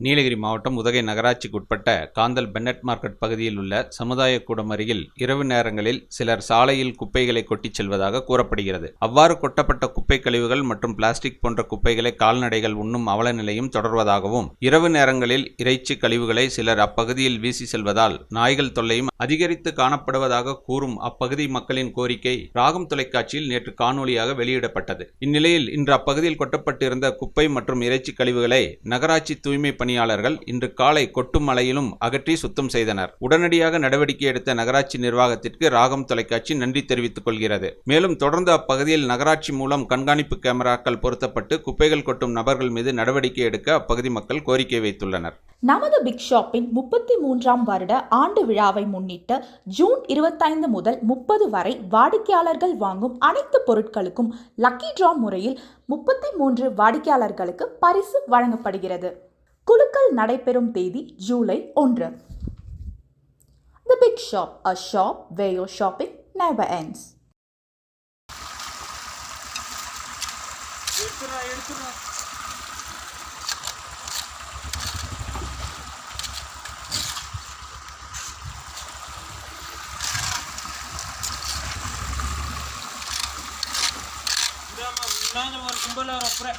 நீலகிரி மாவட்டம் உதகை நகராட்சிக்குட்பட்ட Kanthal Bennett market பகுதியில் உள்ள சமுதாய கூடம் அருகில் இரவு நேரங்களில் சிலர் சாலையில் குப்பைகளை கொட்டிச் செல்வதாக கூறப்படுகிறது. அவ்வாறு கொட்டப்பட்ட குப்பை கழிவுகள் மற்றும் பிளாஸ்டிக் போன்ற குப்பைகளை கால்நடைகள் உண்ணும் அவல நிலையும் தொடர்வதாகவும் இரவு நேரங்களில் இறைச்சி கழிவுகளை சிலர் அப்பகுதியில் வீசி செல்வதால் நாய்கள் தொல்லையும் அதிகரித்து காணப்படுவதாக கூறும் அப்பகுதி மக்களின் கோரிக்கை ராகம் தொலைக்காட்சியில் நேற்று காணொலியாக வெளியிடப்பட்டது. இந்நிலையில் இன்று அப்பகுதியில் கொட்டப்பட்டிருந்த குப்பை மற்றும் இறைச்சி கழிவுகளை நகராட்சி தூய்மை பணியாளர்கள் இன்று காலை கொட்டும் மலையிலும் அகற்றி சுத்தம் செய்தனர். உடனடியாக நடவடிக்கை எடுத்த நகராட்சி நிர்வாகத்திற்கு ராகம் தொலைக்காட்சி நன்றி தெரிவித்துக் கொள்கிறது. மேலும் தொடர்ந்து அப்பகுதியில் நகராட்சி மூலம் கண்காணிப்பு கேமராக்கள் பொருத்தப்பட்டு குப்பைகள் கொட்டும் நபர்கள் மீது நடவடிக்கை எடுக்க அப்பகுதி மக்கள் கோரிக்கை வைத்துள்ளனர். நமது பிக் ஷாப்பின் முப்பத்தி மூன்றாம் வருட ஆண்டு விழாவை முன்னிட்டு ஜூன் இருபத்தைந்து முதல் முப்பது வரை வாடிக்கையாளர்கள் வாங்கும் அனைத்து பொருட்களுக்கும் லக்கி டிரா முறையில் முப்பத்தி மூன்று வாடிக்கையாளர்களுக்கு பரிசு வழங்கப்படுகிறது. குலுக்கல் நடைபெறும் தேதி ஜூலை ஒன்று. The big shop a shop where your shopping never ends. நாங்கள் ஒரு கும்பலாக அப்புறம்.